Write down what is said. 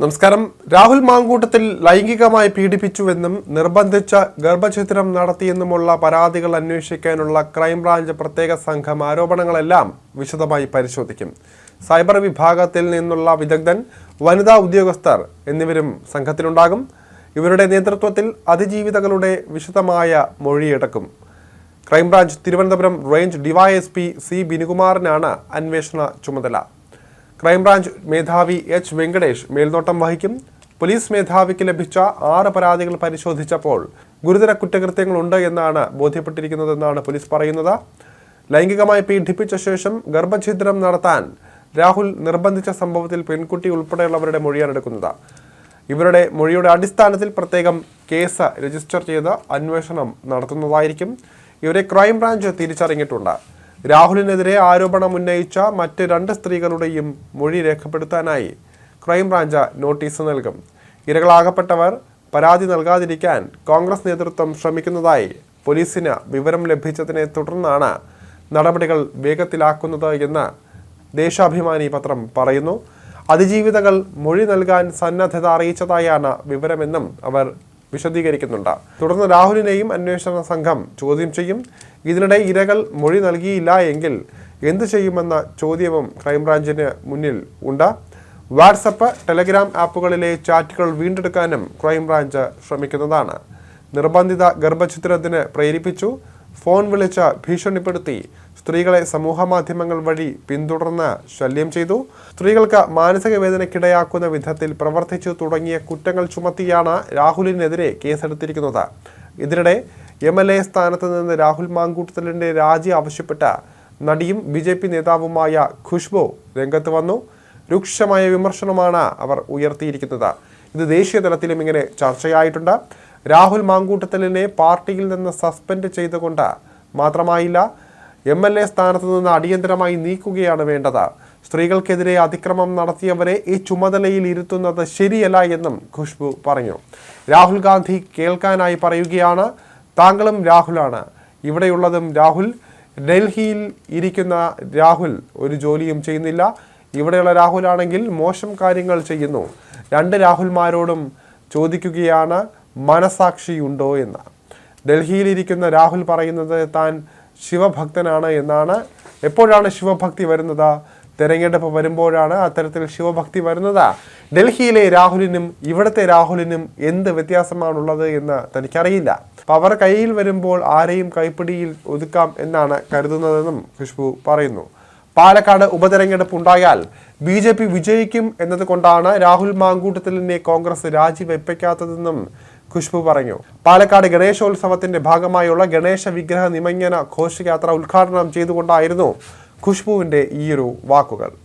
നമസ്കാരം. രാഹുൽ മാങ്കൂട്ടത്തിൽ ലൈംഗികമായി പീഡിപ്പിച്ചുവെന്നും നിർബന്ധിച്ച ഗർഭഛിദ്രം നടത്തിയെന്നുമുള്ള പരാതികൾ അന്വേഷിക്കാനുള്ള ക്രൈംബ്രാഞ്ച് പ്രത്യേക സംഘം ആരോപണങ്ങളെല്ലാം വിശദമായി പരിശോധിക്കും. സൈബർ വിഭാഗത്തിൽ നിന്നുള്ള വിദഗ്ധൻ വനിതാ ഉദ്യോഗസ്ഥർ എന്നിവരും സംഘത്തിലുണ്ടാകും. ഇവരുടെ നേതൃത്വത്തിൽ അതിജീവിതകളുടെ വിശദമായ മൊഴിയെടുക്കും. Crime branch Thiruvananthapuram range DYSP C ബിനുകുമാറിനാണ് അന്വേഷണ ചുമതല. ക്രൈംബ്രാഞ്ച് മേധാവി എച്ച് വെങ്കടേഷ് മേൽനോട്ടം വഹിക്കും. പോലീസ് മേധാവിക്ക് ലഭിച്ച ആറ് പരാതികൾ പരിശോധിച്ചപ്പോൾ ഗുരുതര കുറ്റകൃത്യങ്ങളുണ്ട് എന്നാണ് ബോധ്യപ്പെട്ടിരിക്കുന്നതെന്നാണ് പോലീസ് പറയുന്നത്. ലൈംഗികമായി പീഡിപ്പിച്ച ശേഷം ഗർഭഛിദ്രം നടത്താൻ രാഹുൽ നിർബന്ധിച്ച സംഭവത്തിൽ പെൺകുട്ടി ഉൾപ്പെടെയുള്ളവരുടെ മൊഴിയാണ് എടുക്കുന്നത്. ഇവരുടെ മൊഴിയുടെ അടിസ്ഥാനത്തിൽ പ്രത്യേകം കേസ് രജിസ്റ്റർ ചെയ്ത് അന്വേഷണം നടത്തുന്നതായിരിക്കും. ഇവരെ ക്രൈംബ്രാഞ്ച് തിരിച്ചറിഞ്ഞിട്ടുണ്ട്. രാഹുലിനെതിരെ ആരോപണം ഉന്നയിച്ച മറ്റ് രണ്ട് സ്ത്രീകളുടെയും മൊഴി രേഖപ്പെടുത്താനായി ക്രൈംബ്രാഞ്ച് നോട്ടീസ് നൽകും. ഇരകളാകപ്പെട്ടവർ പരാതി നൽകാതിരിക്കാൻ കോൺഗ്രസ് നേതൃത്വം ശ്രമിക്കുന്നതായി പോലീസിന് വിവരം ലഭിച്ചതിനെ തുടർന്നാണ് നടപടികൾ വേഗത്തിലാക്കുന്നത് എന്ന് ദേശാഭിമാനി പത്രം പറയുന്നു. അതിജീവിതകൾ മൊഴി നൽകാൻ സന്നദ്ധത അറിയിച്ചതായാണ് വിവരമെന്നും അവർ വിശദീകരിക്കുന്നുണ്ട്. തുടർന്ന് രാഹുലിനെയും അന്വേഷണ സംഘം ചോദ്യം ചെയ്യും. ഇതിനിടെ ഇരകൾ മൊഴി നൽകിയില്ല എങ്കിൽ എന്തു ചെയ്യുമെന്ന ചോദ്യവും ക്രൈംബ്രാഞ്ചിന് മുന്നിൽ ഉണ്ട്. വാട്സപ്പ് ടെലഗ്രാം ആപ്പുകളിലെ ചാറ്റുകൾ വീണ്ടെടുക്കാനും ക്രൈംബ്രാഞ്ച് ശ്രമിക്കുന്നതാണ്. നിർബന്ധിത ഗർഭഛിദ്രത്തിന് പ്രേരിപ്പിച്ചു. ഫോൺ വിളിച്ച് ഭീഷണിപ്പെടുത്തി സ്ത്രീകളെ സമൂഹമാധ്യമങ്ങൾ വഴി പിന്തുടർന്ന് ശല്യം ചെയ്തു. സ്ത്രീകൾക്ക് മാനസിക വേദനയ്ക്കിടയാക്കുന്ന വിധത്തിൽ പ്രവർത്തിച്ചു തുടങ്ങിയ കുറ്റങ്ങൾ ചുമത്തിയാണ് രാഹുലിനെതിരെ കേസെടുത്തിരിക്കുന്നത്. ഇതിനിടെ എം എൽ എ സ്ഥാനത്ത് നിന്ന് രാഹുൽ മാങ്കൂട്ടത്തലിന്റെ രാജി ആവശ്യപ്പെട്ട നടിയും ബി ജെ പി നേതാവുമായ ഖുഷ്ബു രംഗത്ത് വന്നു. രൂക്ഷമായ വിമർശനമാണ് അവർ ഉയർത്തിയിരിക്കുന്നത്. ഇത് ദേശീയ തലത്തിലും ഇങ്ങനെ ചർച്ചയായിട്ടുണ്ട്. രാഹുൽ മാങ്കൂട്ടത്തലിനെ പാർട്ടിയിൽ നിന്ന് സസ്പെൻഡ് ചെയ്തുകൊണ്ട് മാത്രമായില്ല എം എൽ എ സ്ഥാനത്ത് നിന്ന് അടിയന്തരമായി നീക്കുകയാണ് വേണ്ടത്. സ്ത്രീകൾക്കെതിരെ അതിക്രമം നടത്തിയവരെ ഈ ചുമതലയിൽ ഇരുത്തുന്നത് ശരിയല്ല എന്നും ഖുഷ്ബു പറഞ്ഞു. രാഹുൽ ഗാന്ധി കേൾക്കാനായി പറയുകയാണ് താങ്കളും രാഹുലാണ്. ഇവിടെയുള്ളതും രാഹുൽ. ഡൽഹിയിൽ ഇരിക്കുന്ന രാഹുൽ ഒരു ജോലിയും ചെയ്യുന്നില്ല. ഇവിടെയുള്ള രാഹുലാണെങ്കിൽ മോശം കാര്യങ്ങൾ ചെയ്യുന്നു. രണ്ട് രാഹുൽമാരോടും ചോദിക്കുകയാണ് മനസാക്ഷിയുണ്ടോ എന്ന് ഡൽഹിയിലിരിക്കുന്ന രാഹുൽ പറയുന്നത് താൻ ശിവഭക്തനാണ് എന്നാണ്. എപ്പോഴാണ് ശിവഭക്തി വരുന്നത്? തെരഞ്ഞെടുപ്പ് വരുമ്പോഴാണ് അത്തരത്തിൽ ശിവഭക്തി വരുന്നത്. ഡൽഹിയിലെ രാഹുലിനും ഇവിടുത്തെ രാഹുലിനും എന്ത് വ്യത്യാസമാണുള്ളത് എന്ന് തനിക്കറിയില്ല. പവർ കയ്യിൽ വരുമ്പോൾ ആരെയും കൈപ്പിടിയിൽ ഒതുക്കാം എന്നാണ് കരുതുന്നതെന്നും ഖുഷ്ബു പറയുന്നു. പാലക്കാട് ഉപതെരഞ്ഞെടുപ്പ് ഉണ്ടായാൽ ബി ജെ പി വിജയിക്കും എന്നതുകൊണ്ടാണ് രാഹുൽ മാങ്കൂട്ടത്തിലിനെ കോൺഗ്രസ് രാജിവെപ്പിക്കാത്തതെന്നും ഖുഷ്ബു പറഞ്ഞു. പാലക്കാട് ഗണേശോത്സവത്തിന്റെ ഭാഗമായുള്ള ഗണേശ വിഗ്രഹ നിമഞ്ജന ഘോഷയാത്ര ഉദ്ഘാടനം ചെയ്തുകൊണ്ടായിരുന്നു ഖുഷ്ബുവിന്റെ ഈയൊരു വാക്കുകൾ.